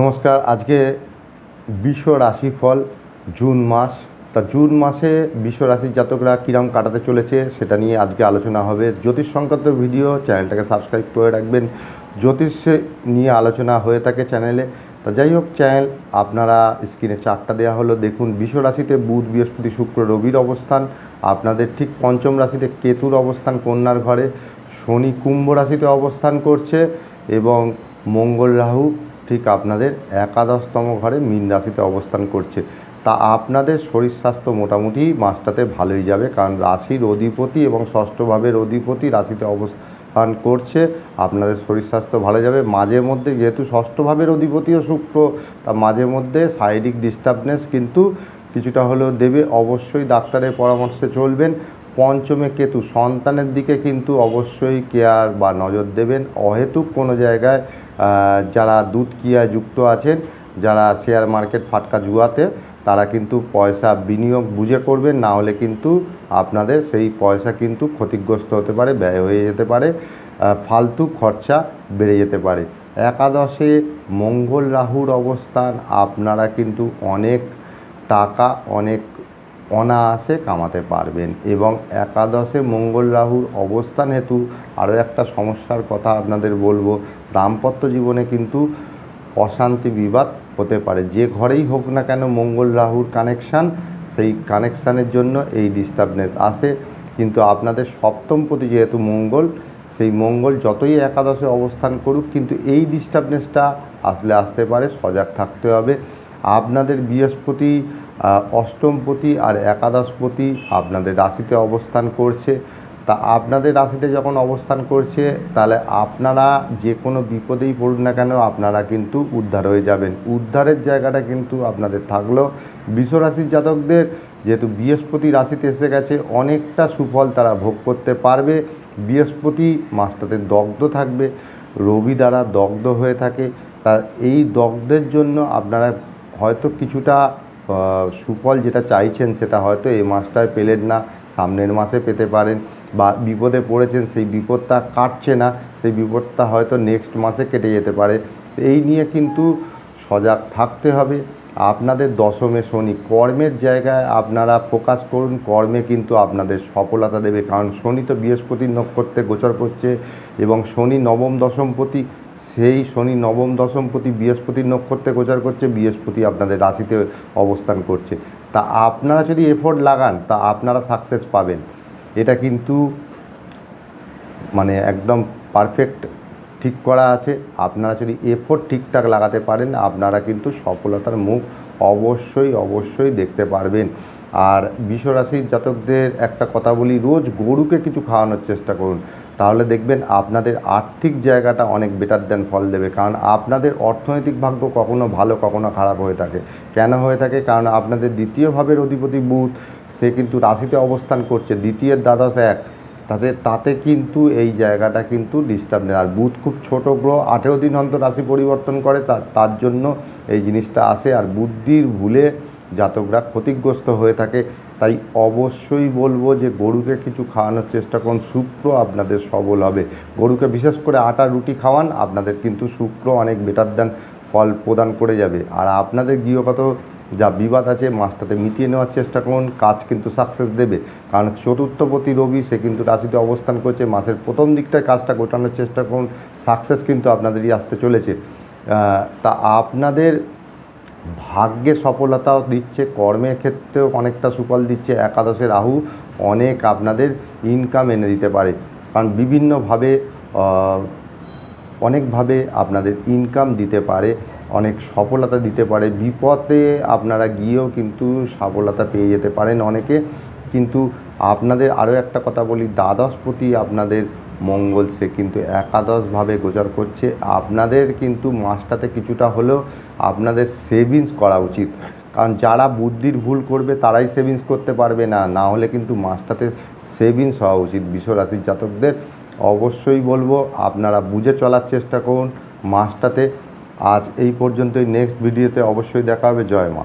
নমস্কার, আজকে বিশ্ব রাশিফল জুন মাস। তা জুন মাসে বিশ্ব রাশির জাতকরা কীরকম কাটাতে চলেছে সেটা নিয়ে আজকে আলোচনা হবে। জ্যোতিষ সংক্রান্ত ভিডিও চ্যানেলটাকে সাবস্ক্রাইব করে রাখবেন। জ্যোতিষ নিয়ে আলোচনা হয়ে থাকে চ্যানেলে। তা যাই হোক, চ্যানেল আপনারা স্ক্রিনে চারটা দেওয়া হলো, দেখুন বিশ্ব রাশিতে বুধ, বৃহস্পতি, শুক্র, রবির অবস্থান। আপনাদের ঠিক পঞ্চম রাশিতে কেতুর অবস্থান, কন্যার ঘরে। শনি কুম্ভ রাশিতে অবস্থান করছে এবং মঙ্গল রাহু ঠিক আপনাদের একাদশতম ঘরে মীন রাশিতে অবস্থান করছে। তা আপনাদের শরীর স্বাস্থ্য মোটামুটি মাসটাতে ভালোই যাবে, কারণ রাশির অধিপতি এবং ষষ্ঠভাবের অধিপতি রাশিতে অবস্থান করছে, আপনাদের শরীর স্বাস্থ্য ভালো যাবে। মাঝে মধ্যে যেহেতু ষষ্ঠভাবের অধিপতিও শুক্র, তা মাঝে মধ্যে শারীরিক ডিস্টার্বনেস কিন্তু কিছুটা হলেও দেবে। অবশ্যই ডাক্তারের পরামর্শে চলবেন। পঞ্চমে কেতু সন্তানের দিকে কিন্তু অবশ্যই কেয়ার বা নজর দেবেন। অহেতুক কোনো জায়গায় যারা দুধ কিয়া যুক্ত আছেন, যারা শেয়ার মার্কেট ফাটকা জুয়াতে, তারা কিন্তু পয়সা বিনিয়োগ বুঝে করবেন, না হলে কিন্তু আপনাদের সেই পয়সা কিন্তু ক্ষতিগ্রস্ত হতে পারে, ব্যয় হয়ে যেতে পারে ফালতু খরচা বেড়ে যেতে পারে। একাদশে মঙ্গল রাহুর অবস্থান, আপনারা কিন্তু অনেক টাকা, অনেক অনায়াসে কামাতে পারবেন এবং একাদশে মঙ্গল রাহুর অবস্থান হেতু আরও একটা সমস্যার কথা আপনাদের বলব। দাম্পত্য জীবনে কিন্তু অশান্তি বিবাদ হতে পারে। যে ঘরেই হোক না কেন মঙ্গল রাহুর কানেকশান, সেই কানেকশানের জন্য এই ডিস্টার্বনেস আসে। কিন্তু আপনাদের সপ্তম প্রতি যেহেতু মঙ্গল, সেই মঙ্গল যতই একাদশে অবস্থান করুক, কিন্তু এই ডিস্টার্বনেসটা আসলে আসতে পারে, সজাগ থাকতে হবে। আপনাদের বৃহস্পতি অষ্টমপতি আর একাদশপতি আপনাদের রাশিতে অবস্থান করছে। তা আপনাদের রাশিতে যখন অবস্থান করছে, তাহলে আপনারা যে কোনো বিপদেই পড়ুন না কেন, আপনারা কিন্তু উদ্ধার হয়ে যাবেন। উদ্ধারের জায়গাটা কিন্তু আপনাদের থাকলেও বিশ্বরাশির জাতকদের, যেহেতু বৃহস্পতি রাশিতে এসে গেছে, অনেকটা সুফল তারা ভোগ করতে পারবে। বৃহস্পতি মাসটাতে দগ্ধ থাকবে, রবি দ্বারা দগ্ধ হয়ে থাকে। তা এই দগ্ধের জন্য আপনারা হয়তো কিছুটা সুফল যেটা চাইছেন সেটা হয়তো এই মাসটায় পেলেন না, সামনের মাসে পেতে পারেন বা বিপদে পড়েছেন সেই বিপদটা কাটছে না, সেই বিপদটা হয়তো নেক্সট মাসে কেটে যেতে পারে। এই নিয়ে কিন্তু সজাগ থাকতে হবে। আপনাদের দশমে শনি, কর্মের জায়গায় আপনারা ফোকাস করুন। কর্মে কিন্তু আপনাদের সফলতা দেবে। কারণ শনি তো বৃহস্পতির নক্ষত্রে গোচর করছে এবং শনি নবম দশমপতি সেই শনি নবম, দশম প্রতি বৃহস্পতির নক্ষত্রে গোচর করছে, বৃহস্পতি আপনাদের রাশিতে অবস্থান করছে। তা আপনারা যদি এফোর্ট লাগান, তা আপনারা সাকসেস পাবেন। এটা কিন্তু মানে একদম পারফেক্ট ঠিক করা আছে। আপনারা যদি এফোর্ট ঠিকঠাক লাগাতে পারেন, আপনারা কিন্তু সফলতার মুখ অবশ্যই অবশ্যই দেখতে পারবেন। আর বিশ্বরাশির জাতকদের একটা কথা বলি, রোজ গরুকে কিছু খাওয়ানোর চেষ্টা করুন। তাহলে দেখবেন আপনাদের আর্থিক জায়গাটা অনেক বেটার দেন ফল দেবে। কারণ আপনাদের অর্থনৈতিক ভাগ্য কখনো ভালো, কখনো খারাপ হয়ে থাকে। কেন হয়ে থাকে? কারণ আপনাদের দ্বিতীয় ভাবের অধিপতি বুধ, সে কিন্তু রাশিতে অবস্থান করছে। দ্বিতীয় দ্বাদশ এক। তাতে তাতে কিন্তু এই জায়গাটা কিন্তু ডিস্টার্ব নেই। আর বুধ খুব ছোট গ্রহ, আঠেরো দিন অন্তর রাশি পরিবর্তন করে তার জন্য এই জিনিসটা আসে। আর বুদ্ধির ভুলে জাতকরা ক্ষতিগ্রস্ত হয়ে থাকে। তাই অবশ্যই বলব যে গরুকে কিছু খাওয়ানোর চেষ্টা করুন। শুক্র আপনাদের সবল হবে। গরুকে বিশেষ করে আটা, রুটি খাওয়ান, আপনাদের কিন্তু শুক্র অনেক বেটার দেন ফল প্রদান করে যাবে। আর আপনাদের গৃহগত যা বিবাদ আছে মাসটাতে মিটিয়ে নেওয়ার চেষ্টা করুন। কাজ কিন্তু সাকসেস দেবে। কারণ চতুর্থপতি রবি, সে কিন্তু রাশিতে অবস্থান করছে। মাসের প্রথম দিকটায় কাজটা গোটানোর চেষ্টা করুন। সাকসেস কিন্তু আপনাদেরই আসতে চলেছে। তা আপনাদের ভাগ্যে সফলতাও দিচ্ছে, কর্মের ক্ষেত্রেও অনেকটা সুফল দিচ্ছে একাদশে রাহু। অনেক আপনাদের ইনকাম এনে দিতে পারে। কারণ বিভিন্নভাবে অনেকভাবে আপনাদের ইনকাম দিতে পারে, অনেক সফলতা দিতে পারে। বিপদে আপনারা গিয়েও কিন্তু সফলতা পেয়ে যেতে পারেন অনেকে। কিন্তু আপনাদের আরও একটা কথা বলি দ্বাদশপতি আপনাদের মঙ্গল সে কিন্তু একাদশভাবে গোচর করছে। আপনাদের কিন্তু মাসটাতে কিছুটা হলেও আপনাদের সেভিংস করা উচিত। কারণ যারা বুদ্ধির ভুল করবে, তারাই সেভিংস করতে পারবে না। না হলে কিন্তু মাসটাতে সেভিংস হওয়া উচিত বিশ্বরাশির জাতকদের। অবশ্যই বলব, আপনারা বুঝে চলার চেষ্টা করুন মাসটাতে। আজ এই পর্যন্তই। নেক্সট ভিডিওতে অবশ্যই দেখা হবে। জয় মা।